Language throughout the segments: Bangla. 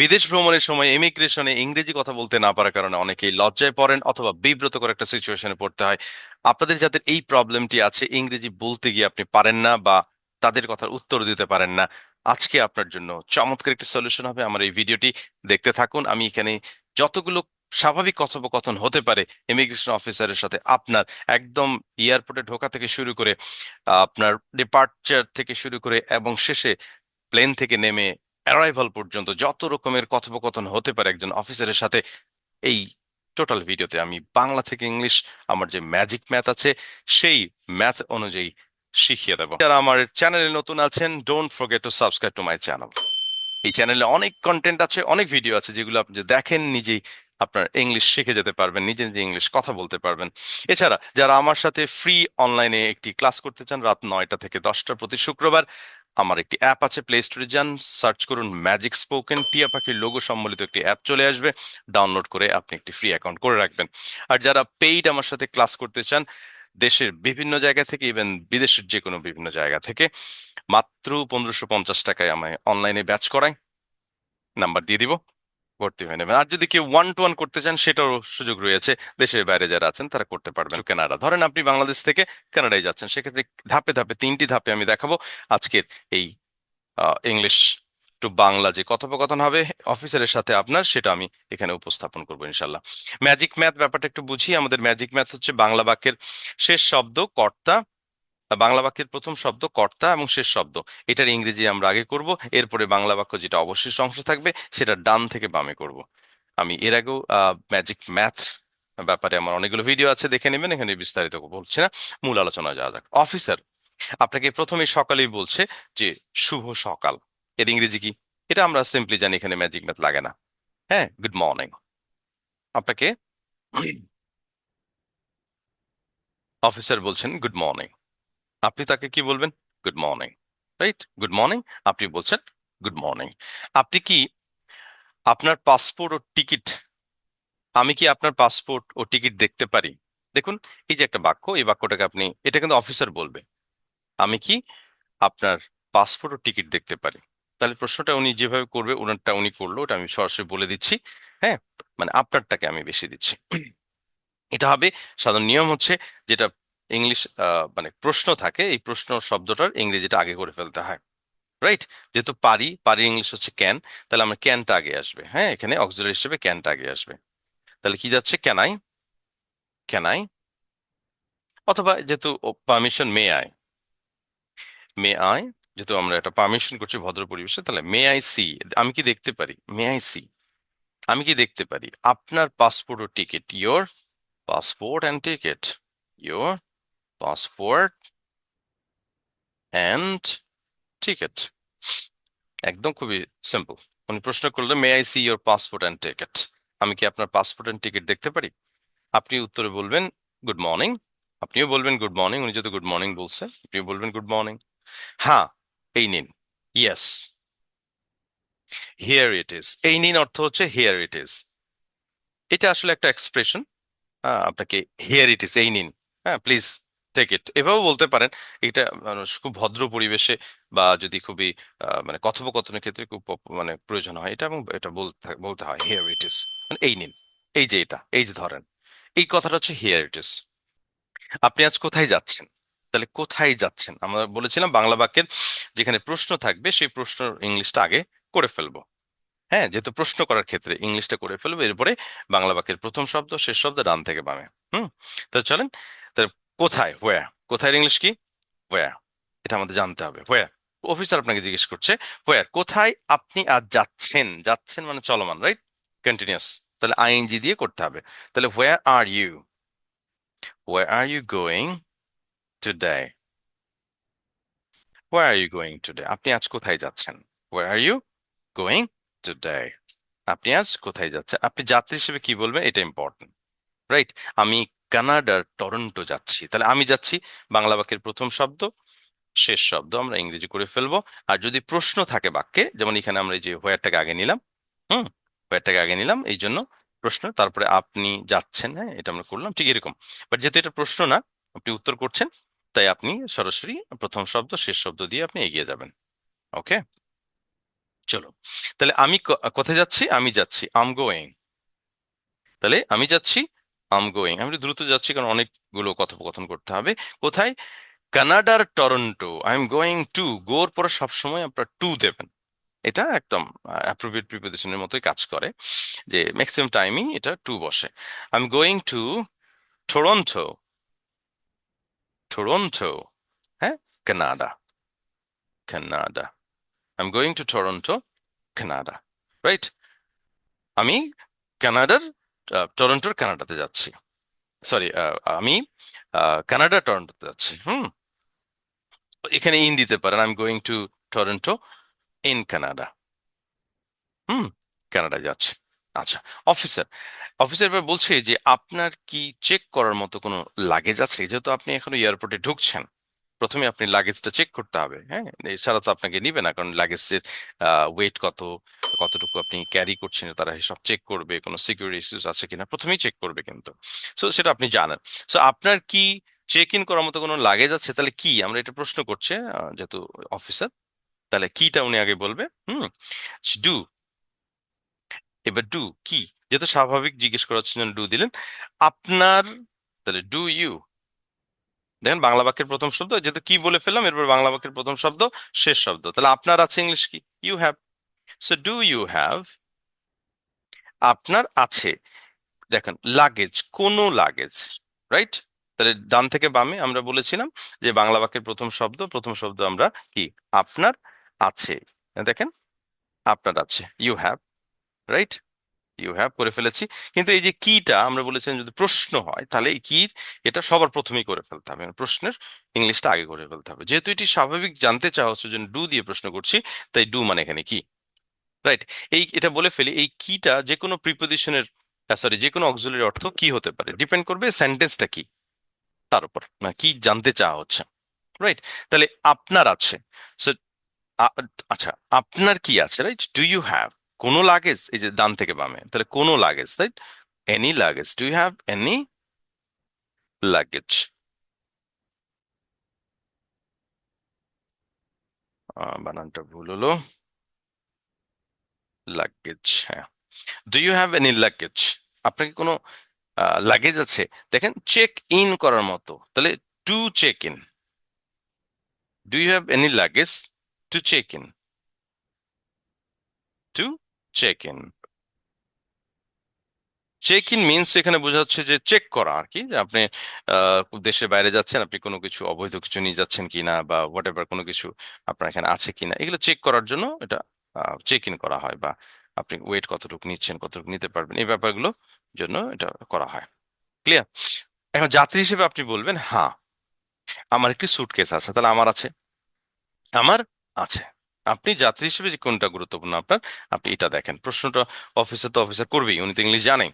বিদেশ ভ্রমণের সময় ইমিগ্রেশনে ইংরেজি কথা বলতে না পারার কারণে অনেকেই লজ্জায় পড়েন অথবা বিব্রতকর একটা সিচুয়েশনে পড়তে হয়। আপনাদের যাদের এই প্রবলেমটি আছে, ইংরেজি বলতে গিয়ে আপনি পারেন না বা তাদের কথার উত্তর দিতে পারেন না, আজকে আপনার জন্য চমৎকার একটি সলিউশন হবে আমার এই ভিডিওটি দেখতে থাকুন, আমি এখানে যতগুলো স্বাভাবিক কথোপকথন হতে পারে ইমিগ্রেশন অফিসারের সাথে আপনার একদম এয়ারপোর্টে ঢোকা থেকে শুরু করে, আপনার ডিপার্চার থেকে শুরু করে এবং শেষে প্লেন থেকে নেমে অ্যারাইভাল পর্যন্ত যত রকমের কথোপকথন হতে পারে একজন অফিসারের সাথে, এই টোটাল ভিডিওতে আমি বাংলা থেকে ইংলিশ আমার যে ম্যাজিক ম্যাথ আছে, সেই ম্যাথ অনুযায়ী শিখিয়ে দেবো। যারা আমার চ্যানেলে নতুন আছেন don't forget to subscribe to my channel এই চ্যানেলে অনেক কন্টেন্ট আছে, অনেক ভিডিও আছে যেগুলো আপনি দেখেন, নিজেই আপনার ইংলিশ শিখে যেতে পারবেন, নিজে নিজে ইংলিশ কথা বলতে পারবেন। এছাড়া যারা আমার সাথে ফ্রি অনলাইনে একটি ক্লাস করতে চান, রাত নয়টা থেকে দশটা প্রতি শুক্রবার আমার একটি অ্যাপ আছে প্লে স্টোরে যান সার্চ করুন ম্যাজিক স্পোকেন টিয়া পাখির লোগো সম্বলিত একটি অ্যাপ চলে আসবে ডাউনলোড করে আপনি একটি ফ্রি অ্যাকাউন্ট করে রাখবেন। আর যারা পেইড আমার সাথে ক্লাস করতে চান, দেশের বিভিন্ন জায়গা থেকে ইভেন বিদেশের যে কোনো বিভিন্ন জায়গা থেকে, মাত্র পনেরোশো পঞ্চাশ টাকায় আমায় অনলাইনে ব্যাচ করায় নাম্বার দিয়ে দিব। ভর্তি হয়ে নেবেন। আর যদি কেউ ওয়ান টু ওয়ান করতে চান, সেটারও সুযোগ রয়েছে। দেশের বাইরে যারা আছেন, তারা করতে পারবেন। কানাডা ধরেন আপনি বাংলাদেশ থেকে কানাডায় যাচ্ছেন, সেক্ষেত্রে ধাপে ধাপে, তিনটি ধাপে আমি দেখাবো আজকের এই ইংলিশ টু বাংলা যে কথোপকথন হবে, অফিসারের সাথে আপনার, সেটা আমি এখানে উপস্থাপন করব ইনশাল্লাহ ম্যাজিক ম্যাথ ব্যাপারটা একটু বুঝি আমাদের ম্যাজিক ম্যাথ হচ্ছে বাংলা বাক্যের শেষ শব্দ, কর্তা বাংলা বাক্যের প্রথম শব্দ কর্তা এবং শেষ শব্দ। এটার ইংরেজি আমরা আগে করব, এরপরে বাংলা বাক্য যেটা অবশিষ্ট অংশ থাকবে, সেটা ডান থেকে বামে করব। আমি এর আগেও ম্যাজিক ম্যাথ ব্যাপারে আমার অনেকগুলো ভিডিও আছে, দেখে নেবেন, এখানে বিস্তারিত বলছি না। মূল আলোচনা যাওয়া যাক। অফিসার আপনাকে প্রথমে সকালেই বলছে যে, শুভ সকাল। এর ইংরেজি কি? এটা আমরা সিম্পলি জানি, এখানে ম্যাজিক ম্যাথ লাগে না। হ্যাঁ গুড মর্নিং আপনাকে অফিসার বলছেন গুড মর্নিং আপনি তাকে কি বলবেন? Good morning right good morning আপনি বলছেন গুড মর্নিং আপনি কি আপনার পাসপোর্ট ও টিকিট আমি কি আপনার পাসপোর্ট ও টিকিট দেখতে পারি? দেখুন, এই যে একটা বাক্য, এই বাক্যটাকে আপনি, এটা কিন্তু অফিসার বলবে। আমি কি আপনার পাসপোর্ট ও টিকিট দেখতে পারি? তাহলে প্রশ্নটা উনি যেভাবে করবে ওনারটা উনি করল, ওটা আমি সরাসরি বলে দিচ্ছি হ্যাঁ? মানে আপনারটাকে আমি বেশি দিচ্ছি। এটা হবে সাধারণ নিয়ম হচ্ছে, যেটা ইংলিশ মানে প্রশ্ন থাকে, এই প্রশ্ন শব্দটার ইংরেজিটা আগে করে ফেলতে হয় রাইট যেহেতু পারি পারি ইংলিশ হচ্ছে ক্যান তাহলে আমার ক্যানটা আগে আসবে হ্যাঁ? এখানে অক্সিলারি হিসেবে ক্যানটা আগে আসবে। তাহলে কি যাচ্ছে? ক্যানাই ক্যানাই অথবা যেহেতু permission may I may I যেহেতু আমরা একটা পারমিশন করছি ভদ্র পরিবেশে, তাহলে মে আই সি আমি কি দেখতে পারি? মে আই সি আমি কি দেখতে পারি? আপনার passport O ticket your passport and ticket your passport and ticket একদম খুবই সিম্পল উনি প্রশ্ন করলে may I see your passport and ticket আমি কি আপনার পাসপোর্ট অ্যান্ড টিকিট দেখতে পারি? আপনি উত্তরে বলবেন গুড মর্নিং আপনিও বলবেন গুড মর্নিং উনি যেহেতু গুড মর্নিং বলছে, আপনিও বলবেন গুড মর্নিং হ্যাঁ এই নিন। ইয়েস হিয়ার ইট ইজ এই নিন অর্থ হচ্ছে হিয়ার ইট ইজ এটা আসলে একটা এক্সপ্রেশন আপনাকে হিয়ার ইট ইজ এই নিন। হ্যাঁ প্লিজ টেক ইট এভাবেও বলতে পারেন, এটা মানুষ খুব ভদ্র পরিবেশে বা যদি খুবই মানে কথোপকথনের ক্ষেত্রে খুব মানে প্রয়োজন হয়, এটা এবং এটা বলতে বলতে হয় হিয়ার ইট ইজ মানে এই নিন, এই যে এটা, এই যে ধরেন, এই কথাটা হচ্ছে হিয়ার ইট ইজ আপনি আজ কোথায় যাচ্ছেন? তাহলে কোথায় যাচ্ছেন? আমরা বলেছিলাম বাংলা বাক্যের যেখানে প্রশ্ন থাকবে, সেই প্রশ্ন ইংলিশটা আগে করে ফেলব। হ্যাঁ যেহেতু প্রশ্ন করার ক্ষেত্রে ইংলিশটা করে ফেলব, এরপরে বাংলা বাক্যের প্রথম শব্দ, শেষ শব্দ, ডান থেকে বামে। হুম? তাহলে চলেন কোথায়? হোয়া কোথায় ইংলিশ কি? হোয়া এটা আমাদের জানতে হবে। হোয়া অফিসার আপনাকে জিজ্ঞেস করছে হোয়ার কোথায় আপনি আজ যাচ্ছেন? যাচ্ছেন মানে চলমান রাইট কন্টিনিউয়াস তাহলে আইএনজি দিয়ে করতে হবে। তাহলে where are you where are you going today where are you going today আপনি আজ কোথায় যাচ্ছেন? Where are you going today আপনি আজ কোথায় যাচ্ছেন? আপনি যাত্রী হিসেবে কি বলবেন? এটা ইম্পর্টেন্ট রাইট আমি কানাডার টরন্টো যাচ্ছি। তাহলে আমি যাচ্ছি বাংলা বাক্যের প্রথম শব্দ, শেষ শব্দ, আমরা ইংরেজি করে ফেলব। আর যদি প্রশ্ন থাকে বাক্যে, যেমন এখানে আমরা যে হোয়ারটাকে আগে নিলাম, হুম হোয়ারটাকে আগে নিলাম, এই জন্য প্রশ্ন, তারপরে আপনি যাচ্ছেন হ্যাঁ এটা আমরা করলাম, ঠিক এরকম। বাট যেহেতু এটা প্রশ্ন না, আপনি উত্তর করছেন, তাই আপনি সরাসরি প্রথম শব্দ, শেষ শব্দ দিয়ে আপনি এগিয়ে যাবেন। ওকে? চলো, তাহলে আমি কোথায় যাচ্ছি? আমি যাচ্ছি আম গোয়িং তাহলে আমি যাচ্ছি আম গোয়িং আমি একটু দ্রুত যাচ্ছি কারণ অনেকগুলো কথোপকথন করতে হবে। কোথায়? কানাডার Toronto I am going to গোর পরে সবসময় আপনার টু দেবেন। এটা একদম অ্যাপ্রোপ্রিয়েট প্রিপোজিশনের মতোই কাজ করে যে ম্যাক্সিমাম টাইমই এটা টু বসে। I am going to Toronto Toronto হ্যাঁ? Canada Canada I am going to Toronto Canada right আমি কানাডার টরন্টোর কানাডাতে যাচ্ছি। সরি আমি কানাডা টরন্টোতে যাচ্ছি, হুম? এখানে ইন দিতে পারেন I am going to Toronto in Canada hmm Canada যাচ্ছে। আচ্ছা অফিসার অফিসার এবার বলছে যে আপনার কি চেক করার মতো কোনো লাগেজ আছে? যেহেতু আপনি এখনও এয়ারপোর্টে ঢুকছেন। প্রথমে আপনি লাগেজটা চেক করতে হবে হ্যাঁ? এছাড়া তো আপনাকে নিবে না, কারণ লাগেজের ওয়েট কত, কতটুকু আপনি ক্যারি করছেন তারা সব চেক করবে, কোনো সিকিউরিটি ইস্যুস আছে কিনা, প্রথমেই চেক করবে কিন্তু। সো সেটা আপনি জানেন। সো আপনার কি চেক ইন করার মতো কোনো লাগেজ আছে? তাহলে কি? আমরা এটা প্রশ্ন করছে যেহেতু অফিসার তাহলে কিটা উনি আগে বলবে? হুম? ডু এবার ডু কি? যেহেতু স্বাভাবিক জিজ্ঞেস করার জন্য ডু দিলেন। আপনার, তাহলে ডু ইউ দেখেন, বাংলা বাক্যের প্রথম শব্দ যেহেতু কি বলে ফেললাম, এরপর বাংলা বাক্যের প্রথম শব্দ, শেষ শব্দ। তাহলে আপনার আছে ইংলিশ কি? You have so do you have আপনার আছে। দেখেন লাগেজ কোনো লাগেজ রাইট তাহলে ডান থেকে বামে আমরা বলেছিলাম যে বাংলা বাক্যের প্রথম শব্দ প্রথম শব্দ আমরা কি? আপনার আছে। দেখেন, আপনার আছে। You have right you have করে ফেলেছি। কিন্তু এই যে কিটা আমরা বলেছেন যদি প্রশ্ন হয়, তাহলে এই কির এটা সবার প্রথমেই করে ফেলতে হবে। প্রশ্নের ইংলিশটা আগে করে ফেলতে হবে। যেহেতু এটি স্বাভাবিক জানতে চাওয়া হচ্ছে জন্য ডু দিয়ে প্রশ্ন করছি, তাই ডু মানে এখানে কি রাইট এই এটা বলে ফেলি, এই কিটা যে কোনো প্রিপোজিশনের সরি যে কোনো অক্সিলারি অর্থ কি হতে পারে। ডিপেন্ড করবে সেন্টেন্সটা কি তার উপর। না কি জানতে চাওয়া হচ্ছে। রাইট তাহলে আপনার আছে। আচ্ছা আপনার কি আছে রাইট ডু ইউ হ্যাভ কোনো লাগেজ এই যে ডান থেকে বামে, তাহলে কোনো luggage right any luggage do you have any luggage বানানটা ভুল হলো। লাগেজ হ্যাঁ। Do you have any luggage আপনাকে কোনো লাগেজ আছে? দেখেন চেক ইন করার মতো। তাহলে to check in do you have any luggage to check in to check in check in means এখানে বোঝা যাচ্ছে যে চেক করা আর কি, যে আপনি দেশের বাইরে যাচ্ছেন, আপনি কোনো কিছু অবৈধ কিছু নিয়ে যাচ্ছেন কিনা বা হোয়াট এভার কোনো কিছু আপনার এখানে আছে কিনা, এগুলো চেক করার জন্য এটা চেক ইন করা হয় বা আপনি ওয়েট কতটুকু নিচ্ছেন, কতটুকু নিতে পারবেন, এই ব্যাপারগুলো জন্য এটা করা হয়। ক্লিয়ার এখন যাত্রী হিসেবে আপনি বলবেন হ্যাঁ আমার একটি সুটকেস আছে, তাহলে আমার আছে? আমার আছে। আপনি যাত্রী হিসেবে যে কোনটা গুরুত্বপূর্ণ আপনার, আপনি এটা দেখেন। প্রশ্নটা অফিসে তো অফিসার করবেই, উনি তো ইংলিশ জানেন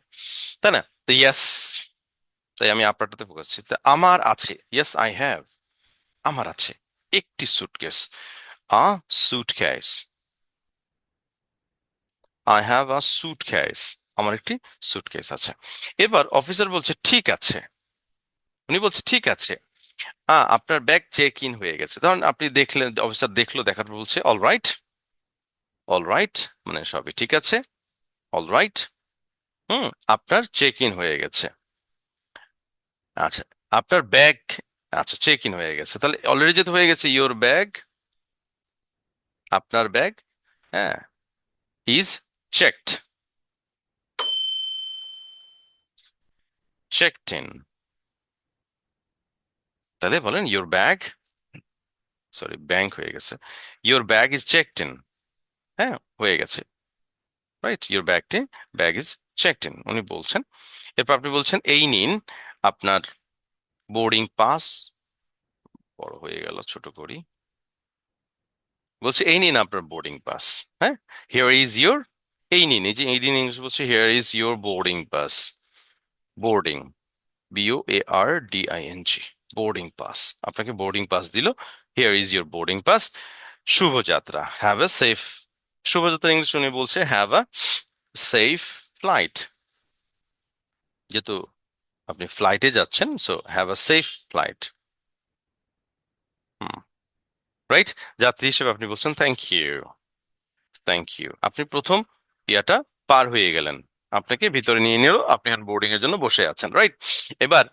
তাই না? তো ইয়াস তাই আমি আপনারটাতে ফোকাস করছি। আমার আছে ইয়েস আই হ্যাভ আমার আছে একটি suitcase a suitcase I have a suitcase আমার একটি সুটকেস আছে। এবার অফিসার বলছে, ঠিক আছে। উনি বলছে, ঠিক আছে। আ, আপনার ব্যাগ চেক ইন হয়ে গেছে। ধরুন আপনি দেখলেন অফিসার দেখল দেখার বলছে অল রাইট অল রাইট মানে সবই ঠিক আছে। অল রাইট হুম, আপনার চেক ইন হয়ে গেছে। আচ্ছা আপনার ব্যাগ আচ্ছা চেক ইন হয়ে গেছে। তাহলে অলরেডি যেহেতু হয়ে গেছে ইওর ব্যাগ আপনার ব্যাগ হ্যাঁ ইজ চেকড চেকড ইন তাহলে বলেন ইওর ব্যাগ সরি ব্যাংক হয়ে গেছে your bag is checked in হ্যাঁ হয়ে গেছে। রাইট ইওর ব্যাগটি ব্যাগ ইজ চেকড ইন উনি বলছেন। এরপর আপনি বলছেন, এই নিন, আপনার বোর্ডিং পাস বড় হয়ে গেল, ছোট করি। বলছে, এই নিন আপনার বোর্ডিং পাস হ্যাঁ হিয়ার ইজ ইওর এই নিন, এই যে, এই দিন ইংলিশ বলছে here is your boarding pass boarding B O A R D I N G boarding pass আপনাকে বোর্ডিং পাস দিল। Here is your boarding pass শুভযাত্রা। Have a safe শুভযাত্রা ইংলিশ উনি বলছে হ্যাভ আ সেফ ফ্লাইট যেহেতু আপনি ফ্লাইটে যাচ্ছেন so have a safe flight hmm right যাত্রী হিসেবে আপনি বলছেন থ্যাংক ইউ থ্যাংক ইউ আপনি প্রথম ইয়াটা পার হয়ে গেলেন। আপনাকে ভিতরে নিয়ে নিল। আপনি এখন বোর্ডিং এর জন্য বসে আছেন। রাইট এবার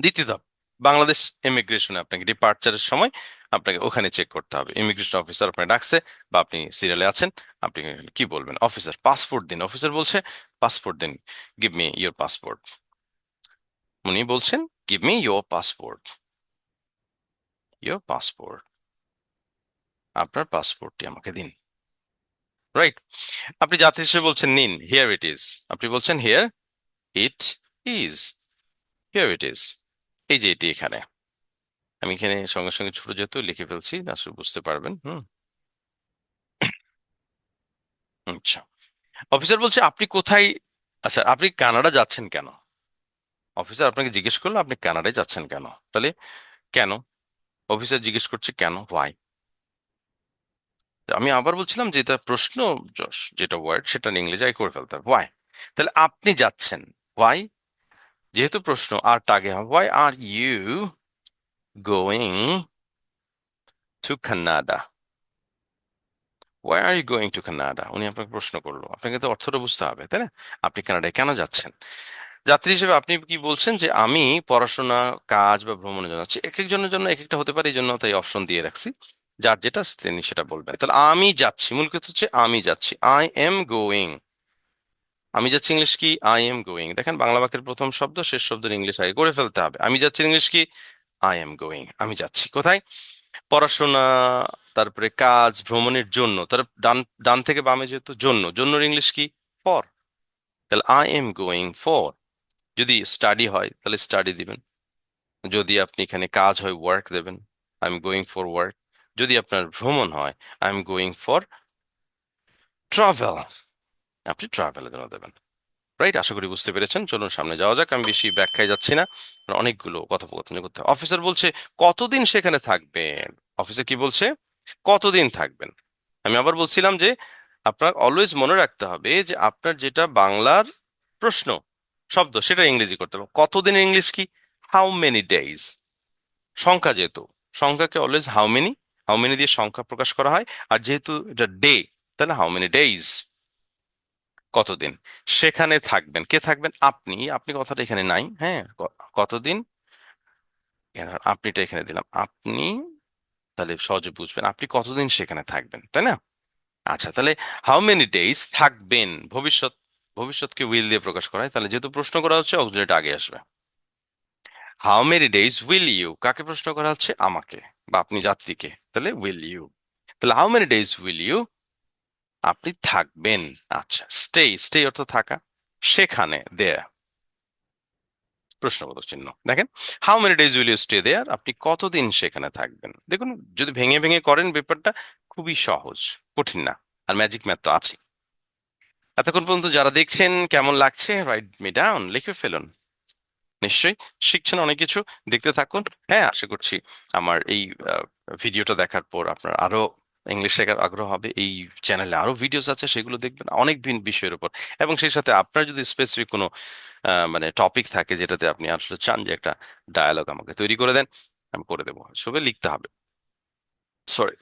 দ্বিতীয় ধাপ, বাংলাদেশ ইমিগ্রেশনে আপনাকে ডিপার্চারের সময় আপনাকে ওখানে চেক করতে হবে। ইমিগ্রেশন অফিসার আপনাকে ডাকছে বা আপনি সিরিয়ালে আছেন, আপনি কি বলবেন? অফিসার পাসপোর্ট দিন। অফিসার বলছে পাসপোর্ট দিন গিভ মি ইয়োর পাসপোর্ট উনি বলছেন give me your passport your passport আপনার পাসপোর্টটি আমাকে দিন। রাইট আপনি জাতি হিসেবে বলছেন, নিন হিয়ার ইট ইজ আপনি বলছেন here it is here it is এই যে এটি এখানে। আমি এখানে সঙ্গে সঙ্গে ছোট যেহেতু লিখে ফেলছি আসলে বুঝতে পারবেন, হুম। আচ্ছা। অফিসার বলছে, আপনি কোথায় আচ্ছা আপনি কানাডা যাচ্ছেন কেন? অফিসার আপনাকে জিজ্ঞেস করল, আপনি কানাডায় যাচ্ছেন কেন? তাহলে, কেন? অফিসার জিজ্ঞেস করছে, কেন? ওয়াই আমি আবার বলছিলাম যে, এটা প্রশ্ন যেটা ওয়ার্ড সেটা ইংরেজি আই করে ফেলতে হবে। ওয়াই তাহলে, আপনি যাচ্ছেন। ওয়াই যেহেতু প্রশ্ন, আর টাগে why are you going to Canada why are you going to Canada উনি আপনাকে প্রশ্ন করল। আপনাকে তো অর্থটা বুঝতে হবে, তাই না? আপনি কানাডায় কেন যাচ্ছেন? যাত্রী হিসেবে আপনি কি বলছেন যে, আমি পড়াশোনা, কাজ বা ভ্রমণের জন্য যাচ্ছি এক একজনের জন্য এক একটা হতে পারে, এই জন্য তাই অপশন দিয়ে রাখছি। যার যেটা তিনি সেটা বলবেন। তাহলে আমি যাচ্ছি, মূল কথা হচ্ছে আমি যাচ্ছি। আই এম গোয়িং আমি যাচ্ছি ইংলিশ কি? আই এম গোয়িং দেখেন, বাংলা বাক্যের প্রথম শব্দ, শেষ শব্দের ইংলিশ আগে করে ফেলতে হবে। আমি যাচ্ছি ইংলিশ কি? আই এম গোয়িং আমি যাচ্ছি। কোথায়? পড়াশোনা, তারপরে কাজ, ভ্রমণের জন্য। তার ডান ডান থেকে বামে যেহেতু জন্য। জন্যর ইংলিশ কি? ফর তাহলে আই এম গোয়িং ফর যদি স্টাডি হয়, তাহলে স্টাডি দিবেন। যদি আপনি এখানে কাজ হয় ওয়ার্ক দেবেন। I am going for work যদি আপনার ভ্রমণ হয় I am going for travel আপনি ট্রাভেলের জন্য দেবেন। রাইট আশা করি বুঝতে পেরেছেন। চলুন সামনে যাওয়া যাক। আমি বেশি ব্যাখ্যায় যাচ্ছি না। অনেকগুলো কথোপকথন করতে হবে। অফিসার বলছে, কতদিন সেখানে থাকবেন? অফিসার কি বলছে? কতদিন থাকবেন? আমি আবার বলছিলাম যে, আপনার অলওয়েজ মনে রাখতে হবে যে, আপনার যেটা বাংলার প্রশ্ন, শব্দ, সেটা ইংরেজি করতে হবে। কতদিন ইংলিশ কি? হাউ মেনি ডেইজ সংখ্যা যেহেতু, সংখ্যাকে always how many how many দিয়ে সংখ্যা প্রকাশ করা হয়। আর যেহেতু এটা ডে তাহলে হাউ মেনি ডেইজ কতদিন? সেখানে থাকবেন। কে থাকবেন? আপনি। আপনি কথাটা এখানে নাই হ্যাঁ? কতদিন? আপনিটা এখানে দিলাম। আপনি তাহলে সহজে বুঝবেন, আপনি কতদিন সেখানে থাকবেন, তাই না? আচ্ছা তাহলে হাউ মেনি ডেইজ থাকবেন? ভবিষ্যৎ, ভবিষ্যৎকে উইল দিয়ে প্রকাশ করা হয় তাহলে যেহেতু প্রশ্ন করা হচ্ছে অবজেক্ট আগে আসবে। How many days will you কাকে প্রশ্ন করা হচ্ছে? আমাকে, বা আপনি যাত্রীকে। তাহলে উইল ইউ তাহলে how many days will you আপনি থাকবেন। আচ্ছা স্টে স্টে অর্থ থাকা। সেখানে দেয়া প্রশ্নবোধক চিহ্ন দেখেন how many days will you stay there আপনি কতদিন সেখানে থাকবেন? দেখুন, যদি ভেঙে ভেঙে করেন, ব্যাপারটা খুবই সহজ, কঠিন না, আর ম্যাজিক ম্যাথ তো আছে এতক্ষণ পর্যন্ত যারা দেখছেন, কেমন লাগছে? রাইট মি ডাউন লিখে ফেলুন। নিশ্চয়ই শিখছেন অনেক কিছু, দেখতে থাকুন। হ্যাঁ আশা করছি আমার এই ভিডিওটা দেখার পর আপনার আরও ইংলিশ শেখার আগ্রহ হবে, এই চ্যানেলে আরও ভিডিওস আছে, সেগুলো দেখবেন অনেক ভিন্ন বিষয়ের উপর। এবং সেই সাথে আপনার যদি স্পেসিফিক কোনো মানে টপিক থাকে যেটাতে আপনি আসলে চান যে একটা ডায়ালগ আমাকে তৈরি করে দেন, আমি করে দেবো। সবে লিখতে হবে। সরি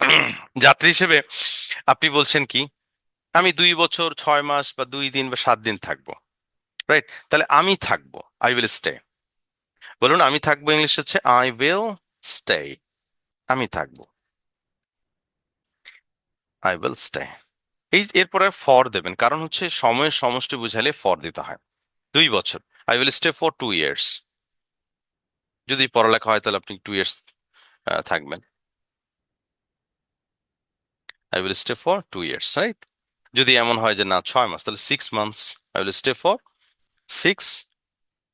যাত্রী হিসেবে আপনি বলছেন কি, আমি দুই বছর, ছয় মাস বা দুই দিন বা সাত দিন থাকব রাইট তাহলে আমি থাকব আই উইল স্টে বলুন, আমি থাকব ইংলিশ হচ্ছে আই উইল স্টে আমি থাকব। আই উইল স্টে এই এরপরে ফর দেবেন। কারণ হচ্ছে সময়ের সমষ্টি বুঝালে ফর দিতে হয়। দুই বছর। I will stay for two years যদি পড়ালেখা হয় তাহলে আপনি টু ইয়ার্স থাকবেন। I will stay for two years right যদি এমন হয় যে না, ছয় মাস, তাহলে six months I will stay for six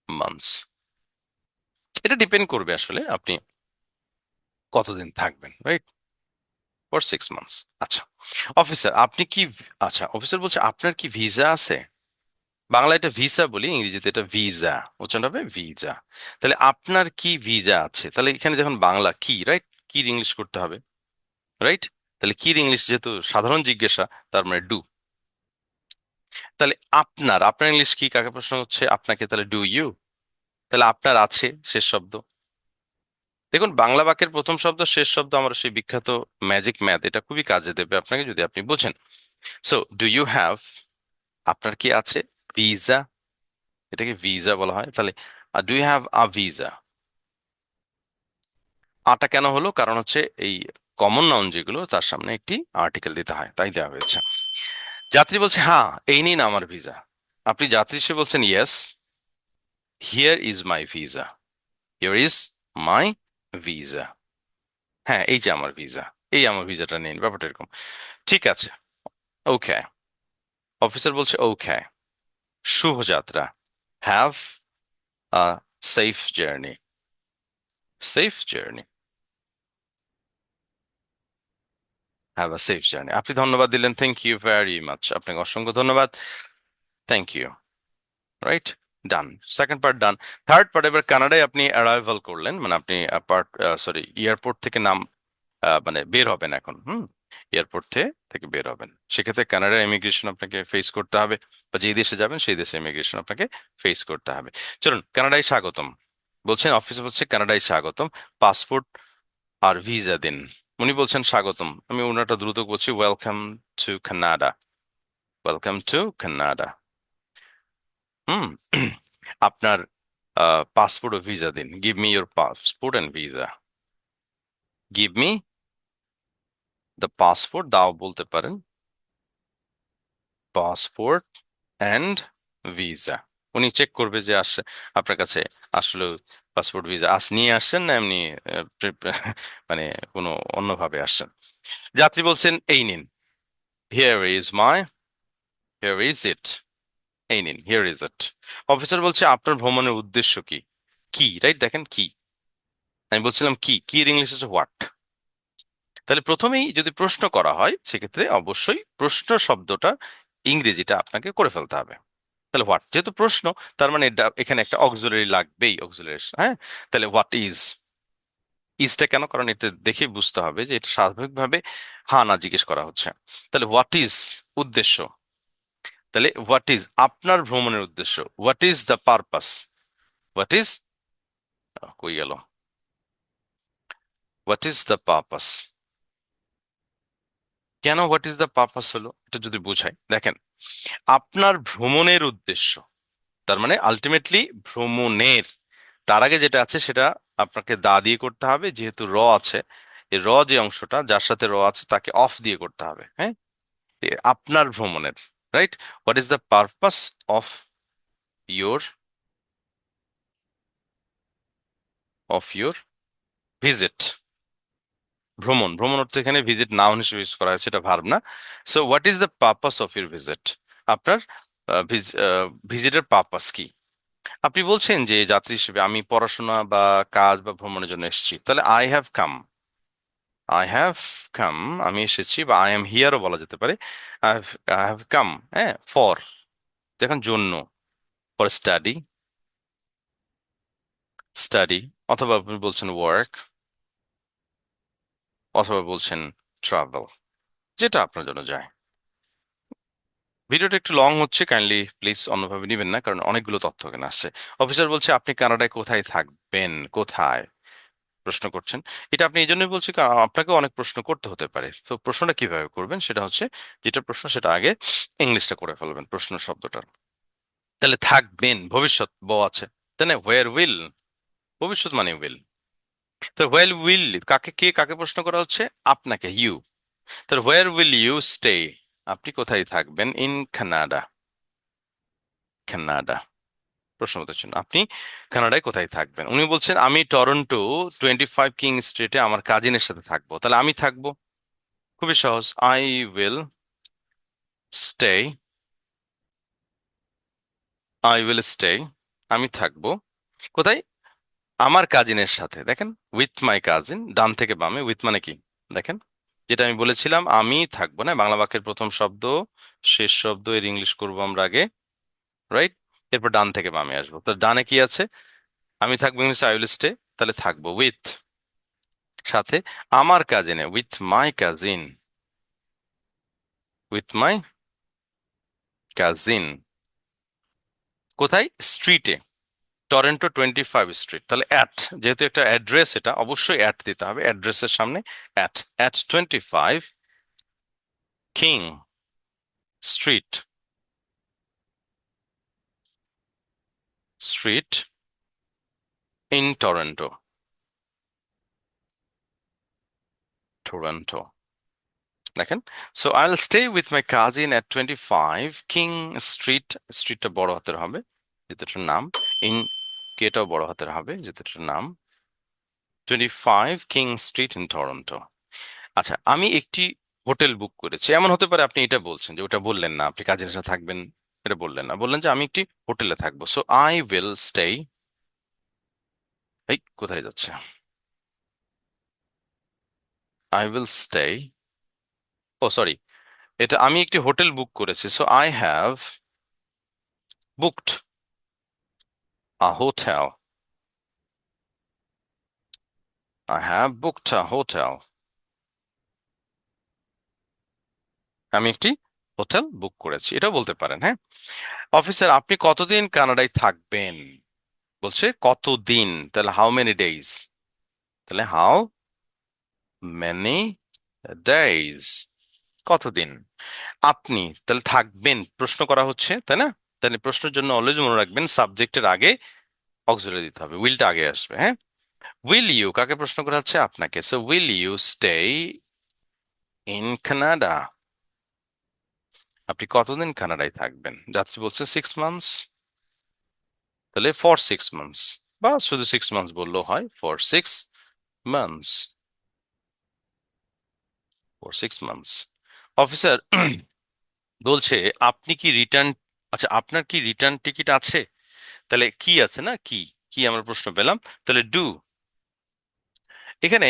months এটা ডিপেন্ড করবে আসলে আপনি কতদিন থাকবেন রাইট ফর সিক্স মান্থস আচ্ছা অফিসার আপনি কি আচ্ছা অফিসার বলছে, আপনার কি ভিসা আছে? বাংলা এটা ভিসা বলি, ইংরেজিতে এটা ভিসা উচ্চারণ হবে ভিসা তাহলে আপনার কি ভিসা আছে? তাহলে এখানে যখন বাংলা কি রাইট কি ইংলিশ করতে হবে? রাইট তাহলে কি ইংলিশ যেহেতু সাধারণ জিজ্ঞাসা, তার মানে ডু তাহলে আপনার আপনার ইংলিশ কি? কাকে প্রশ্ন হচ্ছে? আপনাকে তাহলে ডু ইউ তাহলে আপনার আছে শেষ শব্দ। দেখুন, বাংলা বাক্যের প্রথম শব্দ, শেষ শব্দ আমার সেই বিখ্যাত ম্যাজিক ম্যাথ এটা খুবই কাজে দেবে আপনাকে যদি আপনি বোঝেন। সো ডু ইউ হ্যাভ আপনার কি আছে? ভিসা এটাকে ভিসা বলা হয়। তাহলে do you have a visa আটা কেন হলো? কারণ হচ্ছে এই কমন নাউন যেগুলো, তার সামনে একটি আর্টিকেল দিতে হয়, তাই দেওয়া হয়েছে। যাত্রী বলছে হ্যাঁ এই নিন আমার ভিসা আপনি যাত্রী সে বলছেন yes here is my visa here is my visa. হ্যাঁ এই যে আমার ভিসা, এই আমার ভিসাটা নিন, ব্যাপারটা এরকম। ঠিক আছে, ওকে। অফিসার বলছে, okay, শুভযাত্রা। Have a safe journey safe journey have a safe journey আপনি ধন্যবাদ দিলেন থ্যাংক ইউ ভেরি মাচ আপনাকে অসংখ্য ধন্যবাদ। Thank you right done second part done third part এবার কানাডায় আপনি অ্যারাইভাল করলেন মানে আপনি পার্ট সরি এয়ারপোর্ট থেকে নাম মানে বের হবেন এখন, হুম? এয়ারপোর্ট থেকে বের হবেন। সেক্ষেত্রে কানাডার ইমিগ্রেশন আপনাকে ফেস করতে হবে, বা যেই দেশে যাবেন, সেই দেশে ইমিগ্রেশন আপনাকে ফেস করতে হবে। চলুন কানাডায় স্বাগতম। বলছেন অফিসে বলছে কানাডায় স্বাগতম। পাসপোর্ট আর ভিসা দিন। উনি বলছেন, স্বাগতম। আমি ওনাটা দ্রুত বলছি welcome to Canada welcome to Canada hmm. আপনার পাসপোর্ট ও ভিসা দিন। Give me your passport and visa give me the passport দাও বলতে পারেন। পাসপোর্ট অ্যান্ড ভিসা উনি চেক করবে যে আসছে আপনার কাছে আসলে পাসপোর্ট ভিসা আস, নিয়ে আসছেন না এমনি মানে কোনো অন্যভাবে আসছেন যাত্রী বলছেন, এই নিন। Here is my here is it এই নিন হিয়ার ইজ ইট অফিসার বলছে, আপনার ভ্রমণের উদ্দেশ্য কি? কি? রাইট দেখেন, কি? আমি বলছিলাম, কি? কি? এর ইংলিশ হচ্ছে হোয়াট তাহলে প্রথমেই যদি প্রশ্ন করা হয়, সেক্ষেত্রে অবশ্যই প্রশ্ন শব্দটা ইংরেজিটা আপনাকে করে ফেলতে হবে। তাহলে হোয়াট যেহেতু প্রশ্ন, তার মানে এখানে একটা অক্সিলারি লাগবেই অক্সিলারি হ্যাঁ? তাহলে হোয়াট ইজ ইজটা কেন? কারণ এটা দেখে বুঝতে হবে যে এটা স্বাভাবিকভাবে হা, না জিজ্ঞেস করা হচ্ছে। তাহলে হোয়াট ইজ উদ্দেশ্য। তাহলে হোয়াট ইজ আপনার ভ্রমণের উদ্দেশ্য? What is the purpose what is কই গেল? হোয়াট ইজ দ্য পারপাস কেন হোয়াট ইজ দ্য পারপাস হলো? এটা যদি বোঝাই। দেখেন, আপনার ভ্রমণের উদ্দেশ্য, তার মানে আলটিমেটলি ভ্রমণের, তার আগে যেটা আছে সেটা আপনাকে দা দিয়ে করতে হবে, যেহেতু র আছে, এই র যে অংশটা, যার সাথে র আছে, তাকে অফ দিয়ে করতে হবে হ্যাঁ? আপনার ভ্রমণের। Right what is the purpose of your of your visit ভ্রমণ ভ্রমণ অর্থ এখানে ভিজিট নাউন হিসেবে ইউজ করা হয়েছে এটা ভার্ব না। So what is the purpose of your visit আপনার ভিজিটের পারপাস কি? আপনি বলছেন যে যাত্রী হিসেবে আমি পড়াশোনা বা কাজ বা ভ্রমণের জন্য এসেছি। তাহলে I have come I have come আমি এসেছি বা আই এম হিয়ারও বলা যেতে পারে। আই হ্যাভ কাম হ্যাঁ ফর দেখুন, জন্য ফর স্টাডি স্টাডি অথবা আপনি বলছেন ওয়ার্ক অথবা বলছেন ট্রাভেল যেটা আপনার জন্য যায়। ভিডিওটা একটু লং হচ্ছে কাইন্ডলি প্লিজ অন্যভাবে নেবেন না, কারণ অনেকগুলো তথ্য এখানে আসছে। অফিসার বলছে, আপনি কানাডায় কোথায় থাকবেন? কোথায়? প্রশ্ন করছেন। এটা আপনি এই জন্যই বলছি আপনাকে অনেক প্রশ্ন করতে হতে পারে। তো প্রশ্নটা কীভাবে করবেন সেটা হচ্ছে, যেটা প্রশ্ন সেটা আগে ইংলিশটা করে ফেলবেন প্রশ্ন শব্দটার। তাহলে থাকবেন, ভবিষ্যৎ ব আছে। তাই না? হোয়ার উইল ভবিষ্যৎ মানে উইল তো হোয়ার উইল কাকে, কে কাকে প্রশ্ন করা হচ্ছে? আপনাকে ইউ তাহলে হোয়ার উইল ইউ স্টে আপনি কোথায় থাকবেন? ইন কানাডা কানাডা প্রশ্ন চিহ্ন আপনি কানাডায় কোথায় থাকবেন? উনি বলছেন, আমি টরন্টো টোয়েন্টি ফাইভ কিং স্ট্রিটে আমার কাজিনের সাথে থাকব। তাহলে আমি থাকব? খুবই সহজ। I will stay I will stay আমি থাকব। কোথায়? আমার কাজিনের সাথে। দেখেন উইথ মাই কাজিন ডান থেকে বামে। উইথ মানে কি? দেখেন, যেটা আমি বলেছিলাম, আমি থাকব না। বাংলা বাক্যের প্রথম শব্দ, শেষ শব্দ, এর ইংলিশ করব আমরা আগে রাইট এরপর ডান থেকে বামে আসব। তো ডানে কি আছে? আমি থাকব ইংলিশ আই উইল স্টে তাহলে থাকব উইথ সাথে আমার কাজিনে with my cousin with my cousin কোথায়? স্ট্রিটে টরেন্টো টোয়েন্টি ফাইভ স্ট্রিট তাহলে অ্যাট যেহেতু একটা অ্যাড্রেস এটা, অবশ্যই অ্যাট দিতে হবে অ্যাড্রেসের সামনে at at twenty five King street street in Toronto Toronto দেখেন? So I will stay with my cousin at twenty five King street স্ট্রিটটা বড় হাতের হবে, যেটার নাম ইন কেটাও বড় হাতের হবে, যেটার নাম twenty five King street in Toronto আচ্ছা আমি একটি হোটেল বুক করেছি। এমন হতে পারে আপনি এটা বলছেন যে ওটা বললেন না, আপনি কাজের সাথে থাকবেন। এটা বললেন না। বললেন যে আমি একটি হোটেলে থাকব। সো আই উইল স্টে এই কোথায় যাচ্ছে? I will stay oh sorry এটা আমি একটি হোটেল বুক করেছি। So I have booked a hotel I have booked a hotel. আমি একটি হোটেল বুক করেছি এটা বলতে পারেন হ্যাঁ? অফিসার, আপনি কতদিন কানাডায় থাকবেন? বলছে, কতদিন? তাহলে হাউ মেনি ডেইজ তাহলে হাউ মেনি ডেইজ কতদিন? আপনি তাহলে থাকবেন, প্রশ্ন করা হচ্ছে, তাই না? তাহলে প্রশ্নের জন্য অলওয়েজ মনে রাখবেন সাবজেক্টের আগে অক্সিলারি দিতে হবে উইলটা আগে আসবে হ্যাঁ? উইল ইউ কাকে প্রশ্ন করা হচ্ছে? আপনাকে। So will you stay in Canada আপনি কতদিন কানাডায় থাকবেন? যাত্রী বলছে সিক্স মান্থস তাহলে ফর সিক্স মান্থস বা শুধু সিক্স মান্থস বললেও হয় for six months for six months officer বলছে, আপনি কি রিটার্ন আচ্ছা আপনার কি রিটার্ন টিকিট আছে? তাহলে কি আছে না? কি? কি আমরা প্রশ্ন পেলাম। তাহলে ডু এখানে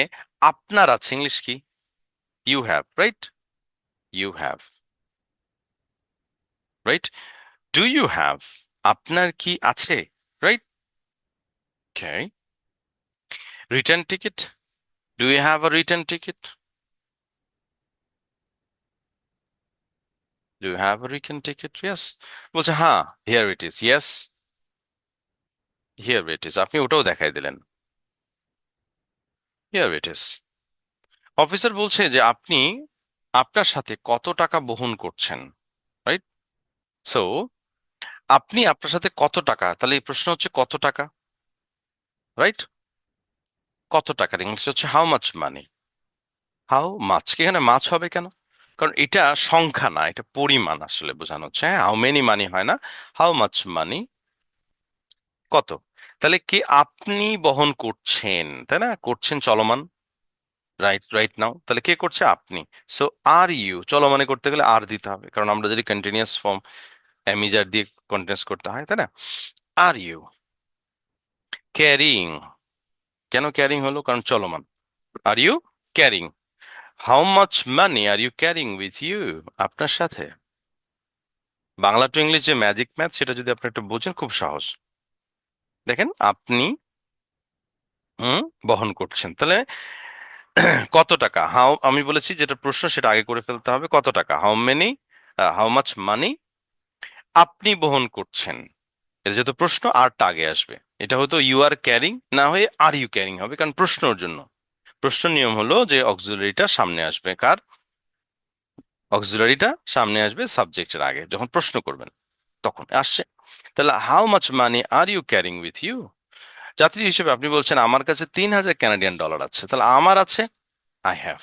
আপনার আছে ইংলিশ কি? You have right you have right do you have আপনার কি আছে right okay return ticket do you have a return ticket do you have a return ticket yes বলছে হ্যাঁ here it is yes here it is আপনি ওটাও দেখাই দিলেন। হিয়ার ইট ইজ অফিসার বলছে যে, আপনি আপনার সাথে কত টাকা বহন করছেন? সো আপনি আপনার সাথে কত টাকা? তাহলে এই প্রশ্ন হচ্ছে কত টাকা? রাইট কত টাকার ইংলিশ হচ্ছে how much money how much কি এখানে মাছ হবে কেন? কারণ এটা সংখ্যা না, এটা পরিমাণ আসলে বোঝানো হচ্ছে। হ্যাঁ হাউ মেনি মানি হয় না? হাউ মাচ মানি কত? তাহলে কি আপনি বহন করছেন, তাই না? করছেন চলমান? রাইট রাইট নাও তাহলে কে করছে? আপনি। সো আর ইউ চলমানে করতে গেলে আর দিতে হবে। কারণ আমরা যদি কন্টিনিউয়াস ফর্ম অ্যামিজার দিয়ে কন্টিনিউস করতে হয়, তাই না? আর ইউ ক্যারিং কেন ক্যারিং হলো? কারণ চলমান। Are you carrying how much money are you carrying with you আপনার সাথে। বাংলা টু ইংলিশ যে ম্যাজিক ম্যাথ সেটা যদি আপনি একটু বোঝেন, খুব সহজ। দেখেন, আপনি, হুম, বহন করছেন। তাহলে, কত টাকা? হাউ আমি বলেছি, যেটা প্রশ্ন, সেটা আগে করে ফেলতে হবে। কত টাকা? How many how much money আপনি বহন করছেন? এটা যেহেতু প্রশ্ন, আরটা আগে আসবে। এটা হয়তো ইউ আর ক্যারিং না হয়ে আর ইউ ক্যারিং হবে, কারণ প্রশ্নর জন্য। প্রশ্ন নিয়ম হলো যে অক্সিলারিটা সামনে আসবে কার? অক্সিলারিটা সামনে আসবে সাবজেক্টের আগে, যখন প্রশ্ন করবেন, তখন আসছে। তাহলে how much money are you carrying with you যাত্রী হিসেবে আপনি বলছেন, আমার কাছে তিন হাজার ক্যানাডিয়ান ডলার আছে। তাহলে আমার আছে আই হ্যাভ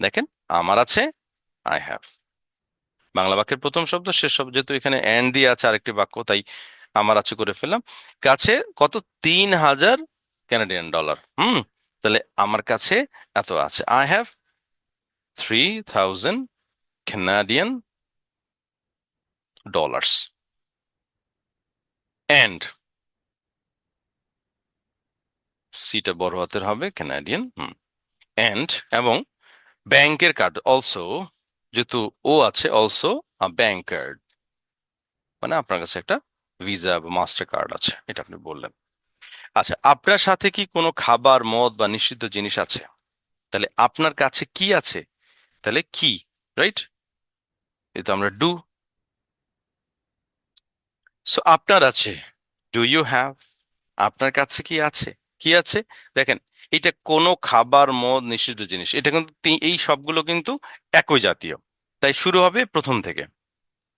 দেখেন, আমার আছে আই হ্যাভ বাংলা বাক্যের প্রথম শব্দ, শেষ শব্দ, যেহেতু এখানে অ্যান্ড দিয়ে আছে আরেকটি বাক্য, তাই আমার আছে করে ফেললাম। কাছে কত? তিন হাজার ক্যানাডিয়ান ডলার হুম, তাহলে আমার কাছে এত আছে। I have three thousand Canadian dollars and সিটা বড় হাতের হবে ক্যানাডিয়ান হুম। অ্যান্ড এবং ব্যাংকের কার্ড অলসো যেহেতু ও আছে অলসো ব্যাংক কার্ড মানে আপনার কাছে একটা ভিসা বা মাস্টার কার্ড আছে, এটা আপনি বললেন। আচ্ছা আপনার সাথে কি কোনো খাবার, মদ বা নিষিদ্ধ জিনিস আছে? তাহলে আপনার কাছে কি আছে? তাহলে কি রাইট এটা আমরা ডু সো আপনার আছে। ডু ইউ হ্যাভ আপনার কাছে কি আছে? কি আছে? দেখেন এটা কোনো খাবার, মদ নিষিদ্ধ জিনিস। এটা কিন্তু এই সবগুলো কিন্তু একই জাতীয়। তাই শুরু হবে প্রথম থেকে।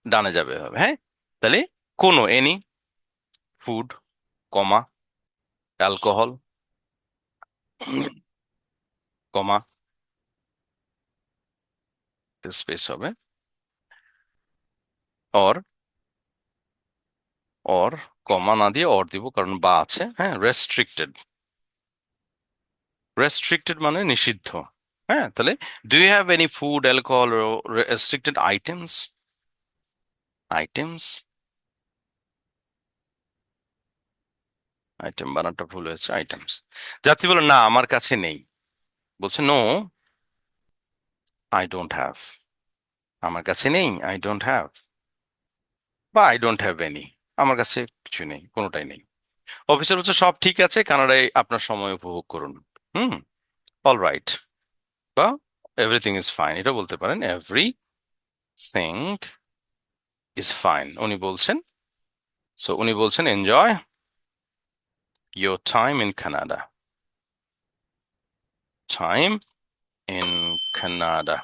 ডানে যাবে হ্যাঁ? তাহলে কোনো any food comma alcohol comma space হবে। অর অর কমা না দিয়ে অর দিব, কারণ বা আছে হ্যাঁ? রেস্ট্রিক্টেড রেস্ট্রিক্টেড মানে নিষিদ্ধ। হ্যাঁ তাহলে do you have any food alcohol restricted items items item বানানটা ভুল হয়েছে আইটেমস যাত্রী বলো, না, আমার কাছে নেই। বলছে নো আই ডোন্ট হ্যাভ আমার কাছে নেই আই ডোন্ট হ্যাভ বা আই ডোন্ট হ্যাভ এনি আমার কাছে কিছু নেই, কোনোটাই নেই। অফিসার বলছে, সব ঠিক আছে, কানাডায় আপনার সময় উপভোগ করুন। হুম অল রাইট বা এভরিথিং ইজ ফাইন এটা বলতে পারেন এভরি থিং ইজ ফাইন উনি বলছেন সো উনি বলছেন enjoy your time in Canada time in Canada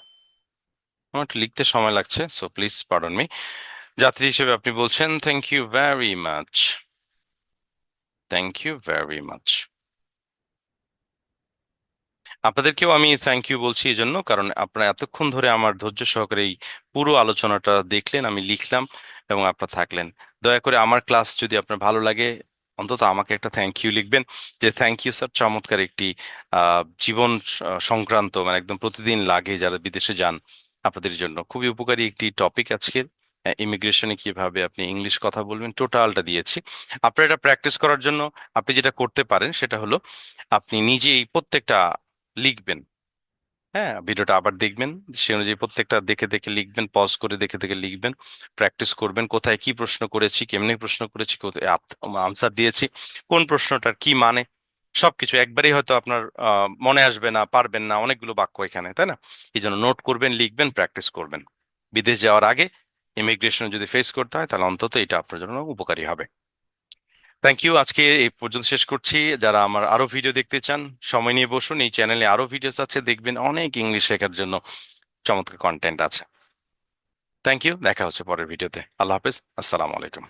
আমার একটু লিখতে সময় লাগছে সো প্লিজ পার্ডন মি যাত্রী হিসেবে আপনি বলছেন thank you very much thank you very much আপনাদেরকেও আমি থ্যাংক ইউ বলছি এই জন্য কারণ আপনারা এতক্ষণ ধরে আমার ধৈর্য সহকারে এই পুরো আলোচনাটা দেখলেন, আমি লিখলাম এবং আপনারা থাকলেন। দয়া করে আমার ক্লাস যদি আপনার ভালো লাগে, অন্তত আমাকে একটা থ্যাংক ইউ লিখবেন যে থ্যাংক ইউ স্যার চমৎকার একটি জীবন সংক্রান্ত মানে একদম প্রতিদিন লাগে যারা বিদেশে যান আপনাদের জন্য। খুবই উপকারী একটি টপিক আজকের। ইমিগ্রেশনে কীভাবে আপনি ইংলিশ কথা বলবেন টোটালটা দিয়েছি। আপনার এটা প্র্যাকটিস করার জন্য আপনি যেটা করতে পারেন সেটা হলো, আপনি নিজেই প্রত্যেকটা লিখবেন। হ্যাঁ ভিডিওটা আবার দেখবেন। সে অনুযায়ী প্রত্যেকটা দেখে দেখে লিখবেন পজ করে দেখে দেখে লিখবেন প্র্যাকটিস করবেন, কোথায় কি প্রশ্ন করেছি, কেমনি প্রশ্ন করেছি, কোথায় আনসার দিয়েছি, কোন প্রশ্নটার কি মানে সবকিছু একবারেই হয়তো আপনার মনে আসবে না, পারবেন না, অনেকগুলো বাক্য এখানে, তাই না? এই জন্য নোট করবেন, লিখবেন প্র্যাকটিস করবেন। বিদেশ যাওয়ার আগে ইমিগ্রেশন যদি ফেস করতে হয়, তাহলে অন্তত এটা আপনার জন্য উপকারী হবে। থ্যাংক ইউ আজকে এই পর্যন্ত শেষ করছি। যারা আমার আরও ভিডিও দেখতে চান, সময় নিয়ে বসুন। এই চ্যানেলে আরও ভিডিওস আছে, দেখবেন অনেক ইংলিশ শেখার জন্য চমৎকার কন্টেন্ট আছে। থ্যাংক ইউ দেখা হচ্ছে পরের ভিডিওতে আল্লাহ হাফিজ। আসসালামু আলাইকুম।